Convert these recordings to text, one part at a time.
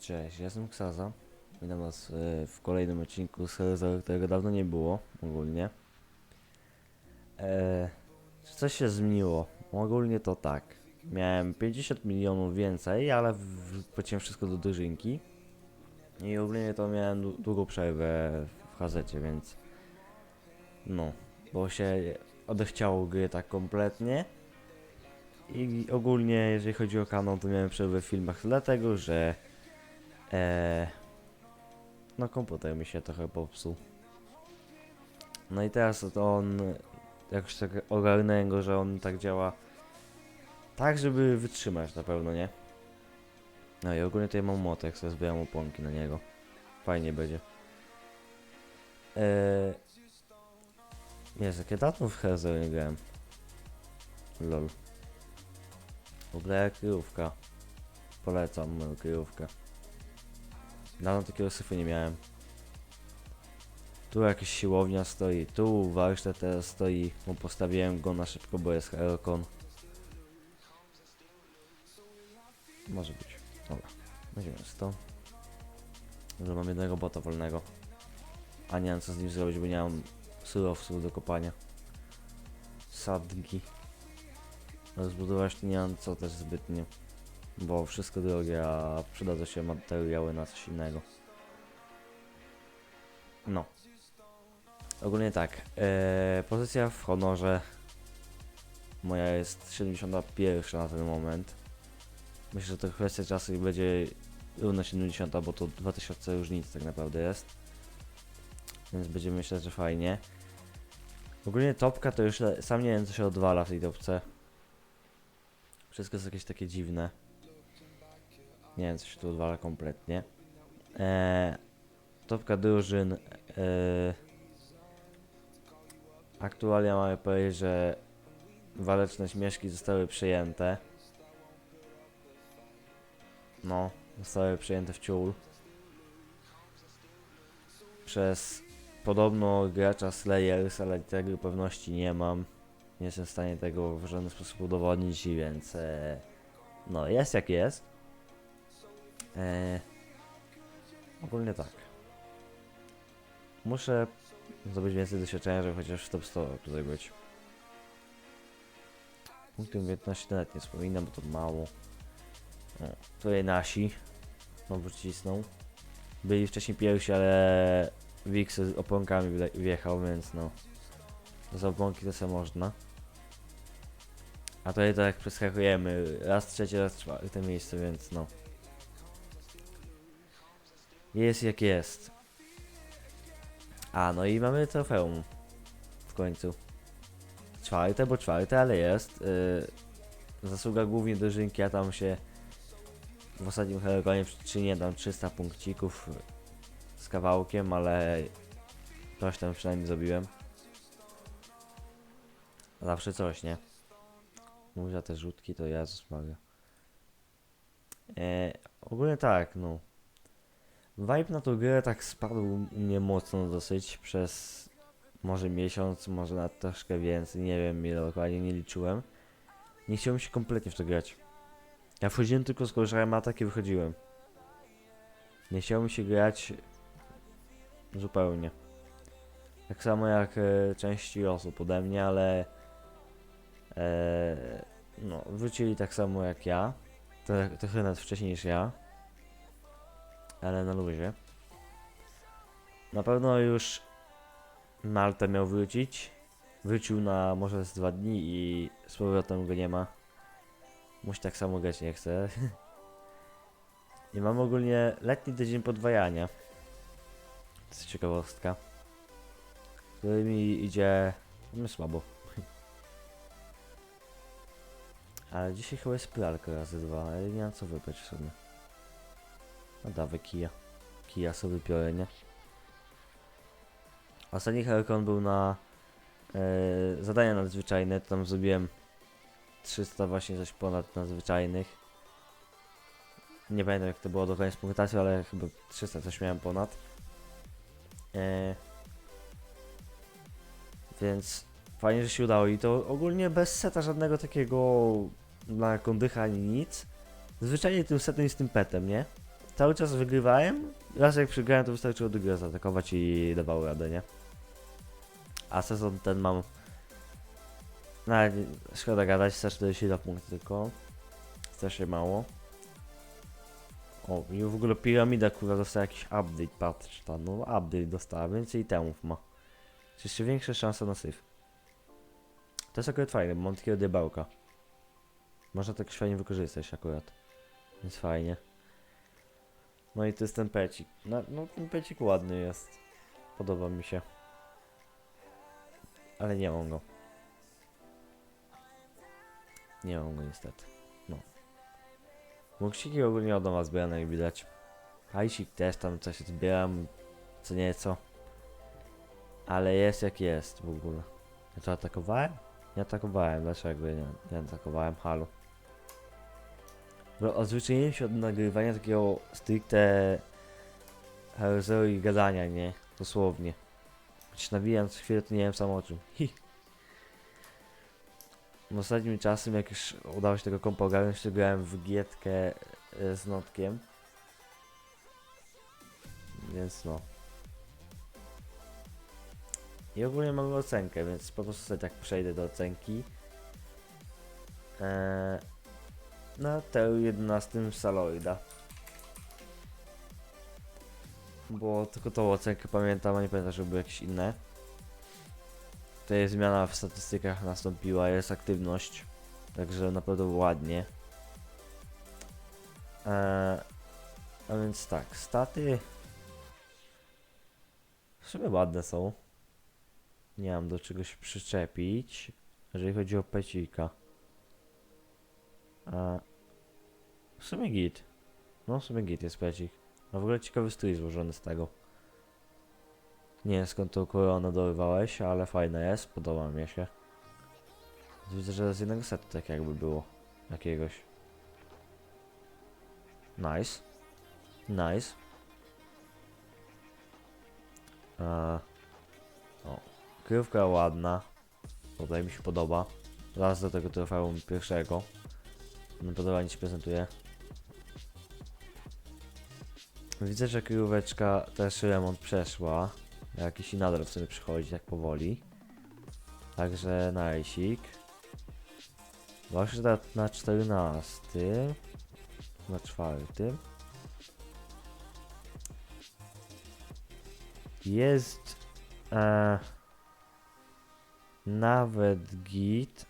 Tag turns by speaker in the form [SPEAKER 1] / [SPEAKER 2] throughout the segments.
[SPEAKER 1] Cześć, jestem Ksaza. Witam was e, w kolejnym odcinku z Heroes, którego dawno nie było, ogólnie. E, coś się zmieniło? Ogólnie to tak. Miałem 50 milionów więcej, ale w- wpłaciłem wszystko do dożynki. I ogólnie to miałem dłu- długą przerwę w więc... No, bo się odechciało gry tak kompletnie. I ogólnie, jeżeli chodzi o kanał, to miałem przerwę w filmach dlatego, że Eee, no komputer mi się trochę popsuł. No i teraz to on jakoś tak ogarnąłem go, że on tak działa tak, żeby wytrzymać na pewno, nie? No i ogólnie tutaj mam motek, sobie zbieram oponki na niego. Fajnie będzie. Eee, jest, jakie dawno w nie grałem. Lol. W ogóle kryjówka. Polecam moją kryjówkę. Dawno takiego syfu nie miałem. Tu jakaś siłownia stoi, tu warsztat teraz stoi, bo postawiłem go na szybko, bo jest Herokon. Może być. Dobra, weźmiemy to. Że mam jednego bota wolnego. A nie wiem co z nim zrobić, bo nie mam surowców do kopania. Sadki. Rozbudować nie mam co też zbytnio. Bo wszystko drogie, a przydadzą się materiały na coś innego. No. Ogólnie tak. E, pozycja w honorze moja jest 71 na ten moment. Myślę, że to kwestia czasu i będzie równo 70, bo to 2000 różnic tak naprawdę jest. Więc będzie myśleć, że fajnie. Ogólnie topka to już sam nie wiem co się odwala w tej topce. Wszystko jest jakieś takie dziwne. Nie wiem, co się tu odwala kompletnie. Eee, topka drużyn. Eee, aktualnie mamy powiedzieć, że waleczne śmieszki zostały przyjęte. No, zostały przyjęte w ciul. Przez podobno gracza Slayers, ale tego pewności nie mam. Nie jestem w stanie tego w żaden sposób udowodnić, więc e, no jest jak jest. Eee, ogólnie tak. Muszę zdobyć więcej doświadczenia, żeby chociaż w top 100 tutaj być. Punkty umiejętności nawet nie wspominam, bo to mało. O, tutaj nasi znowu cisną. Byli wcześniej pierwsi, ale Wix z oponkami wjechał, więc no. Za oponki to sobie można. A tutaj tak jak przeskakujemy, raz trzecie, raz czwarte miejsce, więc no. Jest jak jest. A, no i mamy trofeum. W końcu. Czwarte, bo czwarte, ale jest. Yy, zasługa głównie do Żynki, ja tam się w ostatnim Herogonie przyczynię tam 300 punkcików z kawałkiem, ale coś tam przynajmniej zrobiłem. Zawsze coś, nie? Mówię te rzutki, to Jezus Maria. E, ogólnie tak, no. Vibe na tą grę tak spadł mnie mocno dosyć przez może miesiąc, może nawet troszkę więcej, nie wiem ile dokładnie, nie liczyłem. Nie chciałem się kompletnie w to grać. Ja wchodziłem tylko z korzystałem atak i wychodziłem. Nie chciało mi się grać zupełnie. Tak samo jak e, części osób ode mnie, ale e, no, wrócili tak samo jak ja. Trochę, trochę nawet wcześniej niż ja ale na luzie. Na pewno już Malta miał wrócić. Wrócił na może z dwa dni i z powrotem go nie ma. Musi tak samo grać nie chce. I mam ogólnie letni tydzień podwajania. To jest ciekawostka. Który mi idzie no, słabo. Ale dzisiaj chyba jest pralka razy dwa, ale nie mam co wybrać w sumie. No dawaj kija. Kija sobie biorę, nie? Ostatni Helcon był na e, zadania nadzwyczajne, to tam zrobiłem 300 właśnie coś ponad nadzwyczajnych. Nie pamiętam jak to było do końca punktacją, ale chyba 300 coś miałem ponad. E, Więc fajnie, że się udało i to ogólnie bez seta żadnego takiego na kondycha ani nic. Zwyczajnie tym setem i z tym petem, nie? Cały czas wygrywałem, raz jak przegrałem to wystarczyło drugi zaatakować i dawało radę, nie? A sezon ten mam... Nawet szkoda gadać, 142 punkty tylko. Strasznie mało. O, i w ogóle piramida kurwa dostała jakiś update, patrz tam, no update dostała, więcej temów ma. Czy jeszcze większe szanse na syf. To jest akurat fajne, bo mam takiego diabełka. Można tak fajnie wykorzystać akurat. Więc fajnie. No i to jest ten pecik. No, no ten pecik ładny jest. Podoba mi się. Ale nie mam go. Nie mam go niestety. No. Muksiki ogólnie od nowa zbierane jak widać. Hajsik też tam coś zbieram. Co nieco. Ale jest jak jest w ogóle. Ja to atakowałem? Nie atakowałem, dlaczego nie, nie atakowałem? Halo. Odzwyczaiłem się od nagrywania takiego stricte Hero i gadania, nie? Dosłownie. Choć nawijam co chwilę, to nie wiem sam o czym. Hi. Ostatnim czasem, jak już udało się tego kompa ogarnąć, to grałem w gietkę e, z notkiem. Więc no. I ogólnie mam ocenkę, więc po prostu sobie tak przejdę do ocenki. Eee, na T11 Saloida. Bo tylko tą ocenkę pamiętam, a nie pamiętam, żeby były jakieś inne. Tutaj zmiana w statystykach nastąpiła, jest aktywność. Także naprawdę ładnie. Eee, a więc tak, staty. W sumie ładne są. Nie mam do czego się przyczepić, jeżeli chodzi o pecika. A w sumie git. No w sumie git jest pecik. A w ogóle ciekawy strój złożony z tego. Nie wiem skąd tą koronę dorywałeś, ale fajne jest, podoba mi się. Widzę, że z jednego setu tak jakby było. Jakiegoś. Nice. Nice. A, o, kryjówka ładna. Tutaj mi się podoba. Zaraz do tego trofeum pierwszego. No podobnie się prezentuje. Widzę, że kryjóweczka też remont przeszła. Jakiś i nadal w sobie przychodzi tak powoli. Także najsik. Właśnie na 14. Na czwartym. Jest e, nawet git,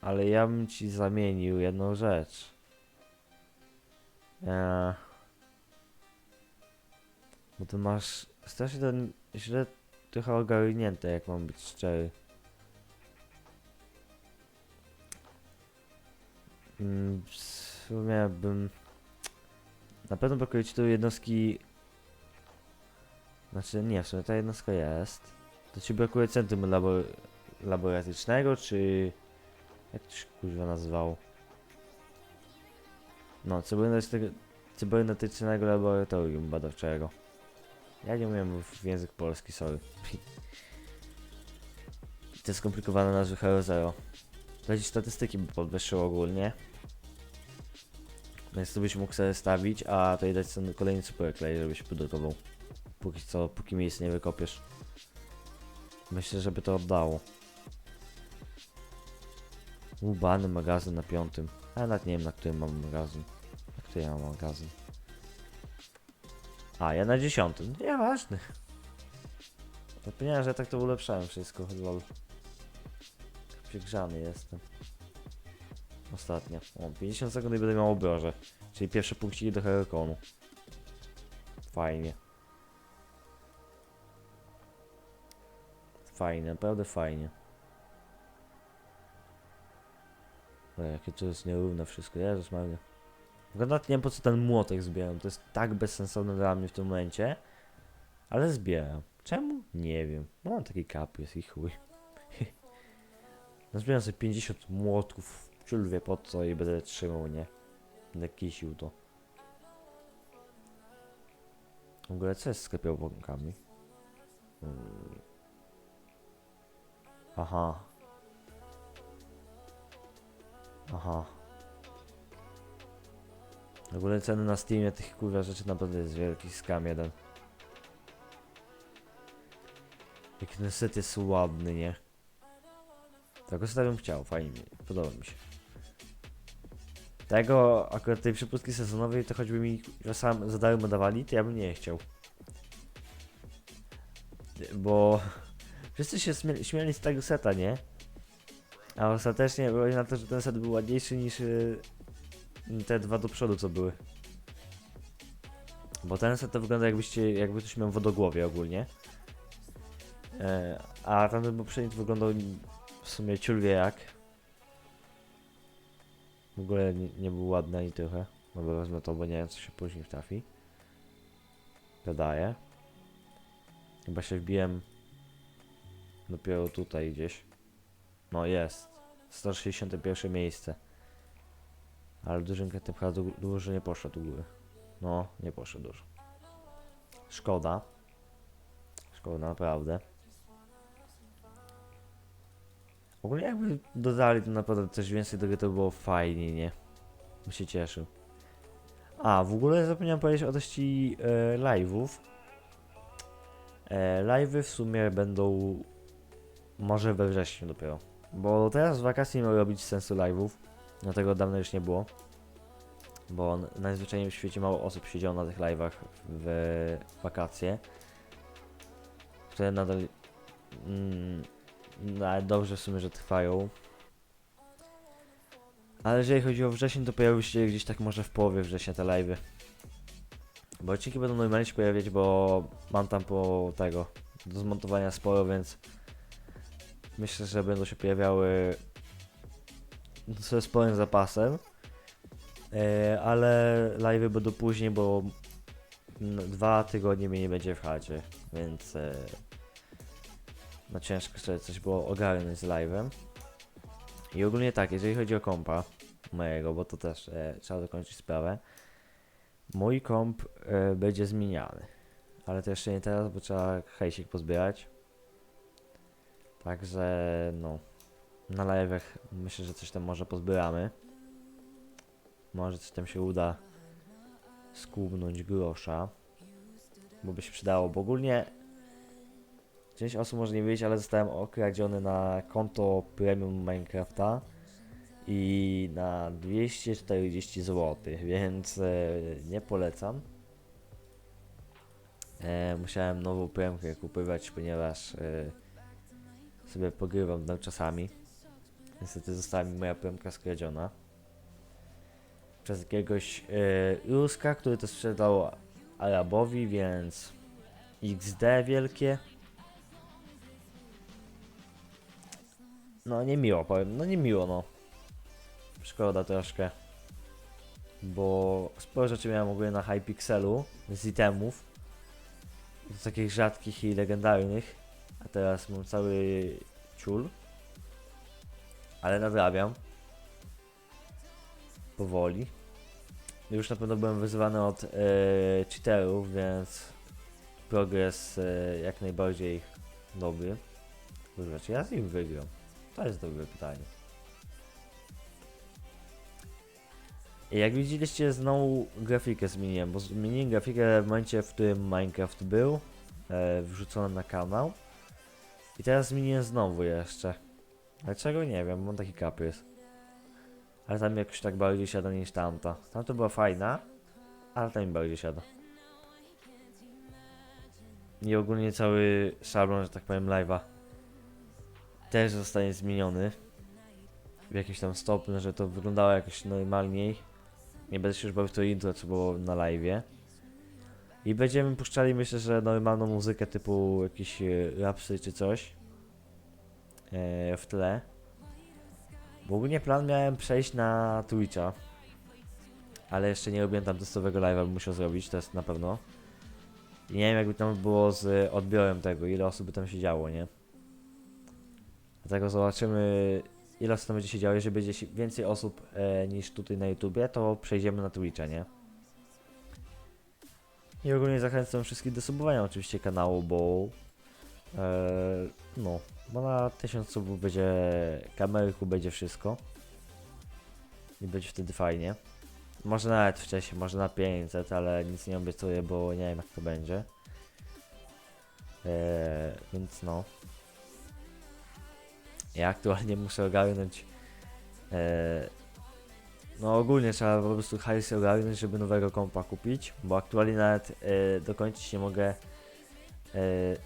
[SPEAKER 1] ale ja bym ci zamienił jedną rzecz. E, bo ty masz strasznie ten źle trochę ogarnięte, jak mam być szczery. Mm, w sumie bym... Na pewno ci tu jednostki... Znaczy nie, w sumie ta jednostka jest. To ci brakuje centrum labor laboratycznego, czy... Jak to się kurwa nazywało? No, cybernetycznego laboratorium badawczego. Ja nie umiem w język polski, sorry. To jest skomplikowane nazwy Hero Zero. Leci statystyki by podwyższył ogólnie. Więc to byś mógł sobie stawić, a tutaj dać sobie kolejny super klej, żeby się produkował. Póki co, póki miejsce nie wykopiesz. Myślę, żeby to oddało. Ubany magazyn na piątym. A nawet nie wiem na którym mam magazyn. Na którym ja mam magazyn. A, ja na dziesiątym. Nieważne. Zapomniałem, że tak to ulepszałem wszystko, lol. Przegrzany jestem. Ostatnio. O, 50 sekund i będę miał obroże. Czyli pierwsze punkciki do Herokonu. Fajnie. Fajnie, naprawdę fajnie. O, jakie to jest nierówne wszystko. Jezus Maria. Nawet nie wiem po co ten młotek zbieram. To jest tak bezsensowne dla mnie w tym momencie. Ale zbieram. Czemu? Nie wiem. No mam taki kaprys i chuj. Nazbieram sobie 50 młotków. Ciul wie po co i będę trzymał, nie? Będę kisił to. W ogóle co jest z sklepie? Hmm. Aha. Aha. W ogóle ceny na Steamie tych kurwa rzeczy naprawdę jest wielki skam jeden. Jaki ten set jest ładny, nie? Tego seta bym chciał, fajnie podoba mi się. Tego, akurat tej przepustki sezonowej, to choćby mi sam za dawali, to ja bym nie chciał. Bo wszyscy się śmiali z tego seta, nie? A ostatecznie było na to, że ten set był ładniejszy niż y, te dwa do przodu, co były. Bo ten set to wygląda jakbyście, jakby ktoś miał wodogłowie ogólnie. E, a tamten poprzedni wyglądał w sumie ciul wie jak. W ogóle nie, nie był ładny ani trochę. Bo wezmę to, bo nie wiem co się później wtrafi. Wydaje. Chyba się wbiłem dopiero tutaj gdzieś. No jest. 161 miejsce. Ale dużynka chyba du- dużo nie poszedł u góry. No, nie poszedł dużo. Szkoda. Szkoda naprawdę. Ogólnie jakby dodali to naprawdę coś więcej do gry, to było fajnie, nie? Bym się cieszył. A, w ogóle zapomniałem powiedzieć o treści e, live'ów. E, live'y w sumie będą może we wrześniu dopiero. Bo teraz w wakacje nie miały robić sensu live'ów. Dlatego dawno już nie było. Bo n- najzwyczajniej w świecie mało osób siedziało na tych live'ach w wakacje. Które nadal... Mm, nawet dobrze w sumie, że trwają. Ale jeżeli chodzi o wrzesień, to pojawiły się gdzieś tak może w połowie września te live'y. Bo odcinki będą normalnie się pojawiać, bo mam tam po tego do zmontowania sporo, więc myślę, że będą się pojawiały ze sporym zapasem. E, ale live'y będą później, bo mm, dwa tygodnie mnie nie będzie w chacie, więc e, no ciężko sobie coś było ogarnąć z live'em. I ogólnie tak, jeżeli chodzi o kompa mojego, bo to też e, trzeba dokończyć sprawę. Mój komp e, będzie zmieniany. Ale to jeszcze nie teraz, bo trzeba hejsik pozbierać. Także no. Na live'ach myślę, że coś tam może pozbieramy. Może coś tam się uda skubnąć grosza. Bo by się przydało, bo ogólnie część osób może nie wiedzieć, ale zostałem okradziony na konto premium Minecrafta i na 240 zł, więc e, nie polecam. E, musiałem nową premkę kupować, ponieważ e, sobie pogrywam tam czasami. Niestety została mi moja premka skradziona. Przez jakiegoś e, Ruska, który to sprzedał Arabowi, więc XD wielkie. No niemiło powiem, no niemiło no. Szkoda troszkę. Bo sporo rzeczy miałem ogólnie na Hypixelu z itemów. Z takich rzadkich i legendarnych. A teraz mam cały ciul. Ale nadrabiam. Powoli. Już na pewno byłem wyzwany od e, cheaterów, więc progres e, jak najbardziej dobry. Kurwa, czy ja z nim wygram? To jest dobre pytanie. Jak widzieliście, znowu grafikę zmieniłem, bo zmieniłem grafikę w momencie, w którym Minecraft był e, wrzucony na kanał. I teraz zmieniłem znowu jeszcze. Dlaczego? Nie wiem, mam taki kaprys. Ale tam jakoś tak bardziej siada niż tamta. Tamta była fajna, ale tam mi bardziej siada. I ogólnie cały szablon, że tak powiem, live'a też zostanie zmieniony w jakimś tam stopniu, że to wyglądało jakoś normalniej. Nie będę się już bawił to intro, co było na live'ie. I będziemy puszczali, myślę, że normalną muzykę typu jakieś e, rapsy czy coś w tle. Bo ogólnie plan miałem przejść na Twitcha. Ale jeszcze nie robiłem tam testowego live'a, bym musiał zrobić, to jest na pewno. I nie wiem jakby tam było z odbiorem tego, ile osób by tam siedziało, nie? Dlatego zobaczymy ile osób tam będzie siedziało. Jeżeli będzie więcej osób e, niż tutaj na YouTubie, to przejdziemy na Twitcha, nie? I ogólnie zachęcam wszystkich do subowania oczywiście kanału, bo e, no, Bo na 1000 subów będzie kamerku, będzie wszystko. I będzie wtedy fajnie. Może nawet wcześniej, może na 500, ale nic nie obiecuję, bo nie wiem jak to będzie. Eee, więc no. Ja aktualnie muszę ogarnąć. Eee, no ogólnie trzeba po prostu hajs ogarnąć, żeby nowego kompa kupić, bo aktualnie nawet e, dokończyć nie mogę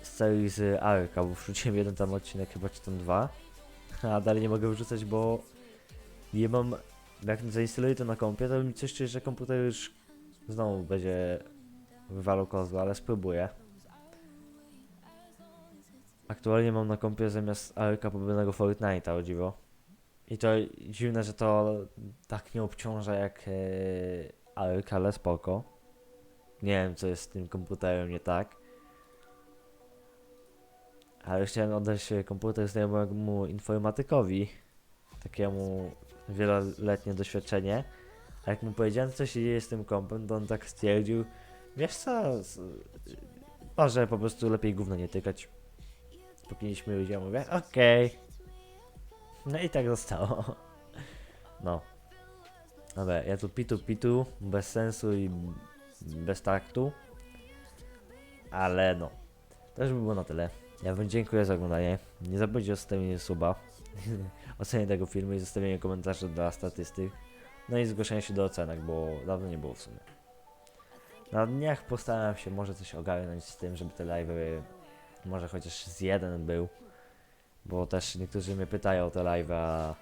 [SPEAKER 1] z serii z Arka, bo wrzuciłem jeden tam odcinek, chyba czy tam dwa, a dalej nie mogę wrzucać, bo nie mam, jak zainstaluję to na kompie, to mi coś czuje, że komputer już znowu będzie wywalał kozła, ale spróbuję. Aktualnie mam na kompie zamiast Arka pobionego Fortnite'a, o dziwo. I to dziwne, że to tak nie obciąża jak e, Ark, ale spoko. Nie wiem, co jest z tym komputerem nie tak. Ale chciałem oddać e, komputer znajomemu informatykowi, takiemu wieloletnie doświadczenie. A jak mu powiedziałem, co się dzieje z tym kompem, to on tak stwierdził, wiesz co, może po prostu lepiej gówno nie tykać. Popiliśmy ludzie, ja mówię, okej. No i tak zostało. No. Dobra, ja tu pitu pitu, bez sensu i bez taktu. Ale no. To już by było na tyle. Ja wam dziękuję za oglądanie. Nie zapomnijcie o zostawieniu suba, ocenie tego filmu i zostawienie komentarzy dla statystyk. No i zgłoszenie się do ocenek, bo dawno nie było w sumie. Na dniach postaram się może coś ogarnąć z tym, żeby te live'y może chociaż z jeden był. Bo też niektórzy mnie pytają o te live'y, a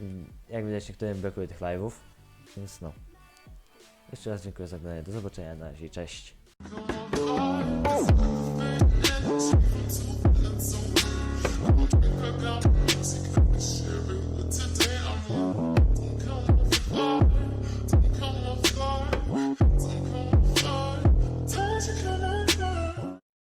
[SPEAKER 1] mm, jak widać niektórym brakuje tych live'ów. Więc no. Jeszcze raz dziękuję za oglądanie. Do zobaczenia na razie. Cześć.